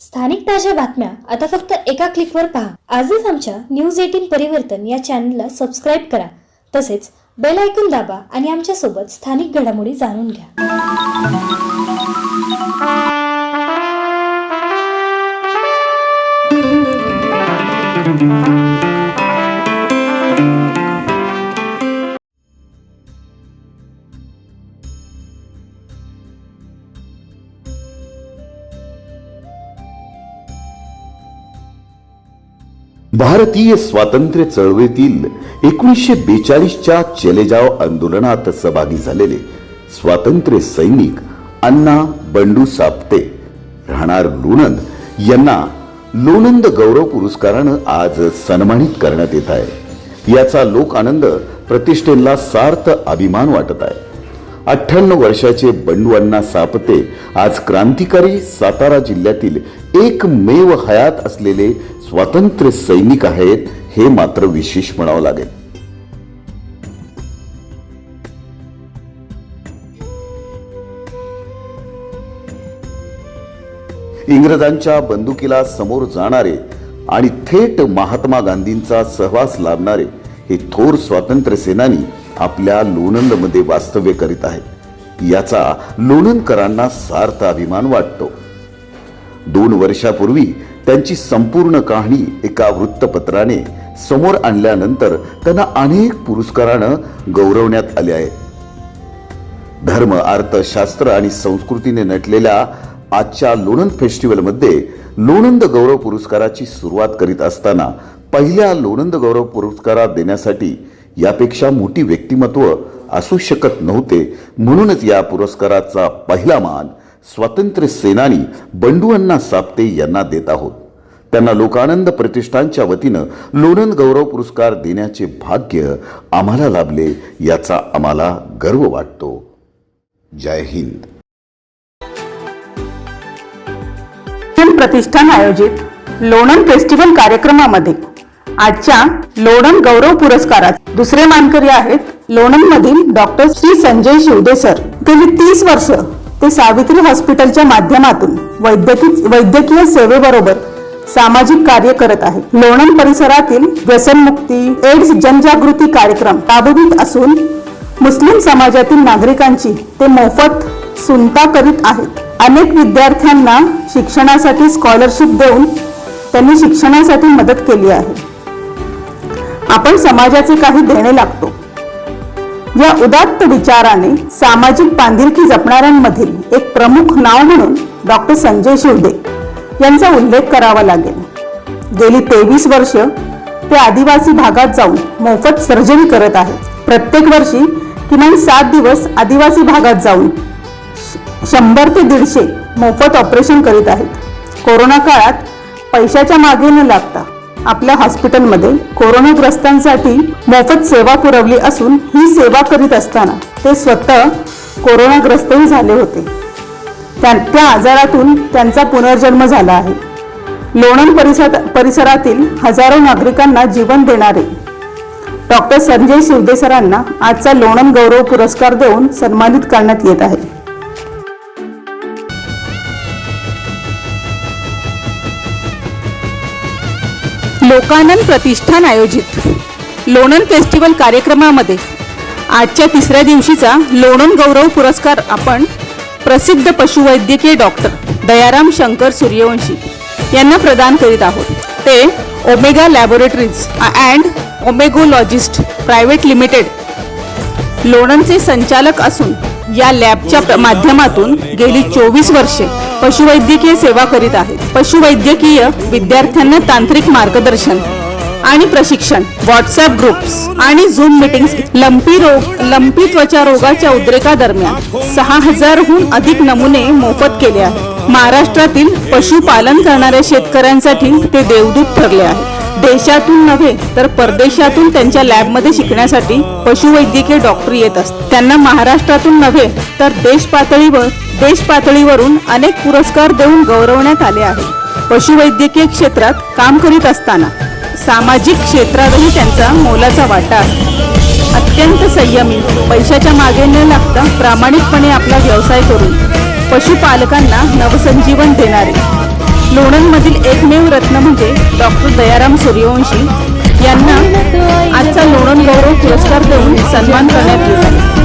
स्थानिक ताज्या बातम्या आता फक्त एका क्लिकवर पहा. आजच आमच्या न्यूज एटीन परिवर्तन या चॅनलला सबस्क्राईब करा. तसेच बेल ऐकून दाबा आणि आमच्यासोबत स्थानिक घडामोडी जाणून घ्या. भारतीय स्वातंत्र्य चळवळीतील एकोणीसशे बेचाळीसच्या चलेजाव आंदोलनात सहभागी झालेले स्वातंत्र्य सैनिक अण्णा बंडू सापटे राहणार लोणंद यांना लोणंद गौरव पुरस्कारानं आज सन्मानित करण्यात येत आहे. याचा लोक आनंद प्रतिष्ठेला सार्थ अभिमान वाटत आहे. अठ्ठ्याण्णव वर्षाचे बंडूअण्णा सापते. आज क्रांतिकारी सातारा जिल्ह्यातील एकमेव हयात असलेले स्वातंत्र्य सैनिक आहेत हे मात्र विशेष म्हणावं लागेल. इंग्रजांच्या बंदुकीला समोर जाणारे आणि थेट महात्मा गांधींचा सहवास लाभणारे हे थोर स्वातंत्र्य सेनानी आपल्या लोणंदमध्ये वास्तव्य करीत आहेत याचा लोणंदकरांना सार्थ अभिमान वाटतो. दोन वर्षापूर्वी त्यांची संपूर्ण कहाणी एका वृत्तपत्राने समोर आणल्यानंतर त्यांना अनेक पुरस्कारानं गौरवण्यात आले आहे. धर्म अर्थशास्त्र आणि संस्कृतीने नटलेल्या आजच्या लोणंद फेस्टिवलमध्ये लोणंद गौरव पुरस्काराची सुरुवात करीत असताना पहिल्या लोणंद गौरव पुरस्कारात देण्यासाठी यापेक्षा मोठी व्यक्तिमत्व असू शकत नव्हते. म्हणूनच या पुरस्काराचा पहिला मान स्वातंत्र्य सेनानी बंडू अण्णा साप्ते यांना देत आहोत. त्यांना लोकानंद प्रतिष्ठानच्या वतीनं लोणंद गौरव पुरस्कार देण्याचे भाग्य आम्हाला लाभले याचा आम्हाला गर्व वाटतो. जय हिंद. प्रतिष्ठान आयोजित लोणंद फेस्टिवल कार्यक्रमामध्ये आजच्या लोणंद गौरव पुरस्कारात दुसरे मानकरी आहेत लोणंद मधील डॉक्टर श्री संजय शिवदे सर. गेली तीस वर्ष ते सावित्री हॉस्पिटलच्या माध्यमातून वैद्यकीय वैद्यकीय सेवेबरोबर सामाजिक कार्य करत आहे लोणंद परिसरातील व्यसनमुक्ती एड्स जनजागृती कार्यक्रम राबवित असून मुस्लिम समाजातील नागरिकांची ते मोफत सुनता करीत आहेत. अनेक विद्यार्थ्यांना शिक्षणासाठी स्कॉलरशिप देऊन त्यांनी शिक्षणासाठी मदत केली आहे. आपण समाजाचे काही देणे लागतो. या उदात्त विचाराने सामाजिक बांधिलकी जपणाऱ्यांमधील एक प्रमुख नाव म्हणून डॉक्टर संजय शिवदे यांचा उल्लेख करावा लागेल. गेली तेवीस वर्ष ते आदिवासी भागात जाऊन मोफत सर्जरी करत आहेत. प्रत्येक वर्षी किमान सात दिवस आदिवासी भागात जाऊन शंभर ते दीडशे मोफत ऑपरेशन करीत आहेत. कोरोना काळात पैशाच्या मागे न लागता आपल्या हॉस्पिटलमध्ये कोरोनाग्रस्तांसाठी मोफत सेवा पुरवली असून ही सेवा करीत असताना ते स्वतः कोरोनाग्रस्तही झाले होते. त्या त्या आजारातून त्यांचा पुनर्जन्म झाला आहे. लोणंद परिसर परिसरातील हजारो नागरिकांना जीवन देणारे डॉक्टर संजय शिवदेसरांना आजचा लोणंद गौरव पुरस्कार देऊन सन्मानित करण्यात येत आहे. लोकानंद प्रतिष्ठान आयोजित. लोणन फेस्टिवल कार्यक्रमामध्ये आजच्या तिसऱ्या दिवशीचा लोणंद गौरव पुरस्कार आपण प्रसिद्ध पशुवैद्यकीय डॉक्टर दयाराम शंकर सूर्यवंशी यांना प्रदान करीत आहोत. ते Omega laboratories and omegologist private limited लोणनचे संचालक असून या लॅबच्या माध्यमातून गेली चोवीस वर्षे पशुवैद्यकीय सेवा करीत आहेत. पशुवैद्यकीय विद्यार्थ्यांना तांत्रिक मार्गदर्शन आणि प्रशिक्षण व्हॉट्सअप ग्रुप्स आणि झूम मीटिंग्स लंपी रोग लंपी त्वचा रोगाच्या उद्रेकादरम्यान सहा हजारहून अधिक नमुने मोफत केले आहेत. महाराष्ट्रातील पशुपालन करणाऱ्या शेतकऱ्यांसाठी ते देवदूत ठरले आहे देशातून नव्हे तर परदेशातून त्यांच्या लॅबमध्ये शिकण्यासाठी पशुवैद्यकीय डॉक्टर येत असतात. त्यांना महाराष्ट्रातून नव्हे तर देश पातळीवर देश पातळीवरून अनेक पुरस्कार देऊन गौरवण्यात आले आहे. पशुवैद्यकीय क्षेत्रात काम करीत असताना सामाजिक क्षेत्रातही त्यांचा मोलाचा वाटा आहे. अत्यंत संयमी पैशाच्या मागे न लागता प्रामाणिकपणे आपला व्यवसाय करून पशुपालकांना नवसंजीवन देणारे लोणंदमधील एकमेव रत्न म्हणजे डॉक्टर दयाराम सूर्यवंशी. यांना आजचा लोणंद गौरव पुरस्कार देऊन सन्मान करण्यात येईल